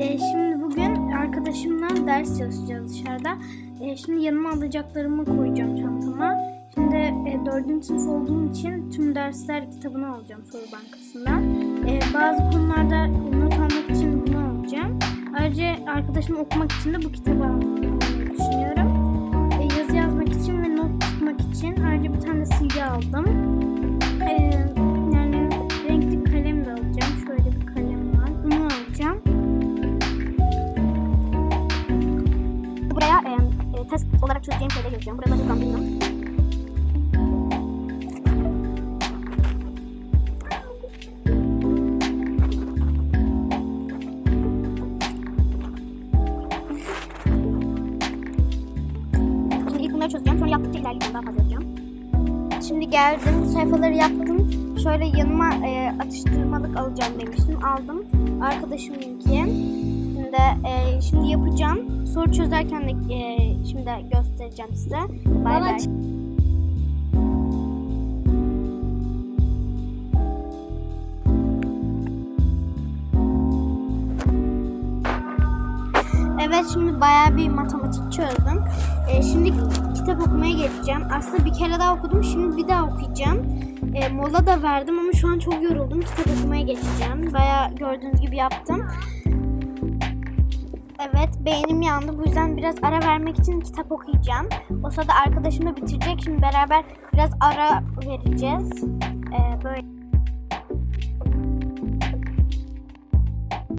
Ee, şimdi bugün arkadaşımla ders çalışacağız dışarıda. Ee, şimdi yanıma alacaklarımı koyacağım çantama. Şimdi e, dördüncü sınıf olduğum için tüm dersler kitabını alacağım soru bankasından. Ee, bazı konularda not almak için bunu alacağım. Ayrıca arkadaşım okumak için de bu kitabı almayı düşünüyorum. Ee, yazı yazmak için ve not tutmak için ayrıca bir tane silgi aldım. Test olarak çözeceğim şeyleri yazacağım. Burada hızlandırıyorum. Şimdi. Daha fazla. Şimdi geldim. Sayfaları yaptım. Şöyle yanıma e, atıştırmalık alacağım demiştim. Aldım. Arkadaşımınki. Şimdi, e, şimdi yapacağım. Soru çözerken de e, şimdi göstereceğim size. Bay bay. Evet şimdi bayağı bir matematik çözdüm. Ee, şimdi kitap okumaya geçeceğim. Aslında bir kere daha okudum. Şimdi bir daha okuyacağım. Ee, mola da verdim ama şu an çok yoruldum. Kitap okumaya geçeceğim. Bayağı gördüğünüz gibi yaptım. Evet beynim yandı. Bu yüzden biraz ara vermek için kitap okuyacağım. O sırada arkadaşım da bitirecek. Şimdi beraber biraz ara vereceğiz. Ee, böyle.